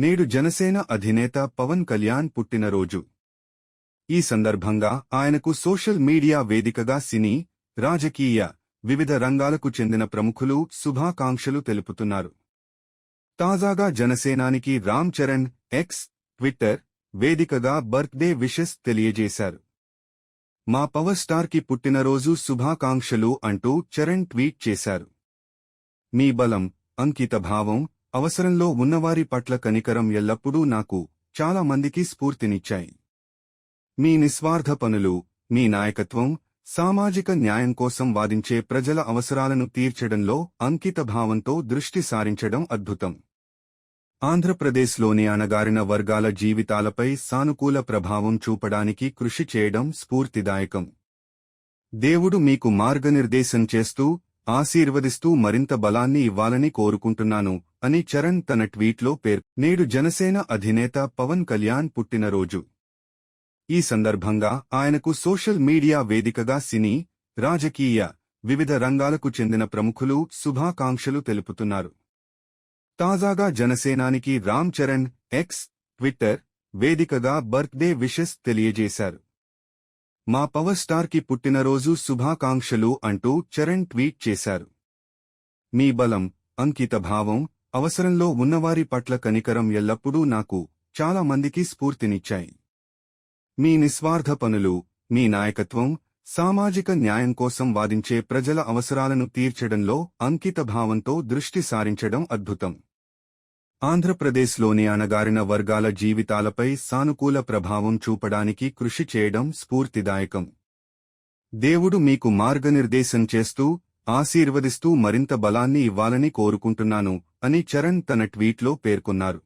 నేడు జనసేన అధినేత పవన్ కళ్యాణ్ పుట్టినరోజు. ఈ సందర్భంగా ఆయనకు సోషల్ మీడియా వేదికగా సినీ రాజకీయ వివిధ రంగాలకు చెందిన ప్రముఖులు శుభాకాంక్షలు తెలుపుతున్నారు. తాజాగా జనసేనానికి రామ్ చరణ్ ఎక్స్ ట్విట్టర్ వేదికగా బర్త్డే విషెస్ తెలియజేశారు. మా పవర్ స్టార్కి పుట్టినరోజు శుభాకాంక్షలు అంటూ చరణ్ ట్వీట్ చేశారు. మీ బలం అంకిత భావం అవసరంలో ఉన్నవారి పట్ల కనికరం ఎల్లప్పుడూ నాకు చాలా మందికి స్ఫూర్తినిచ్చాయి. మీ నిస్వార్థ పనులు మీ నాయకత్వం సామాజిక న్యాయం కోసం వాదించే ప్రజల అవసరాలను తీర్చడంలో అంకిత భావంతో దృష్టి సారించడం అద్భుతం. ఆంధ్రప్రదేశ్లోని అణగారిన వర్గాల జీవితాలపై సానుకూల ప్రభావం చూపడానికి కృషి చేయడం స్ఫూర్తిదాయకం. దేవుడు మీకు మార్గనిర్దేశం చేస్తూ ఆశీర్వదిస్తూ మరింత బలాన్ని ఇవ్వాలని కోరుకుంటున్నాను అని చరణ్ తన ట్వీట్లో పేర్ నేడు జనసేన అధినేత పవన్ కళ్యాణ్ పుట్టినరోజు. ఈ సందర్భంగా ఆయనకు సోషల్ మీడియా వేదికగా సినీ రాజకీయ వివిధ రంగాలకు చెందిన ప్రముఖులు శుభాకాంక్షలు తెలుపుతున్నారు. తాజాగా జనసేనానికి రామ్ చరణ్ ఎక్స్ ట్విట్టర్ వేదికగా బర్త్డే విషెస్ తెలియజేశారు. మా పవర్ స్టార్కి పుట్టినరోజు శుభాకాంక్షలు అంటూ చరణ్ ట్వీట్ చేశారు. మీ బలం అంకిత భావం అవసరంలో ఉన్నవారి పట్ల కనికరం ఎల్లప్పుడూ నాకు చాలా మందికి స్ఫూర్తినిచ్చాయి. మీ నిస్వార్థ పనులు మీ నాయకత్వం సామాజిక న్యాయం కోసం వాదించే ప్రజల అవసరాలను తీర్చడంలో అంకిత భావంతో దృష్టి సారించడం అద్భుతం. ఆంధ్రప్రదేశ్లోని అణగారిన వర్గాల జీవితాలపై సానుకూల ప్రభావం చూపడానికి కృషి చేయడం స్ఫూర్తిదాయకం. దేవుడు మీకు మార్గనిర్దేశం చేస్తూ ఆశీర్వదిస్తూ మరింత బలాన్ని ఇవ్వాలని కోరుకుంటున్నాను అని చరణ్ తన ట్వీట్లో పేర్కొన్నారు.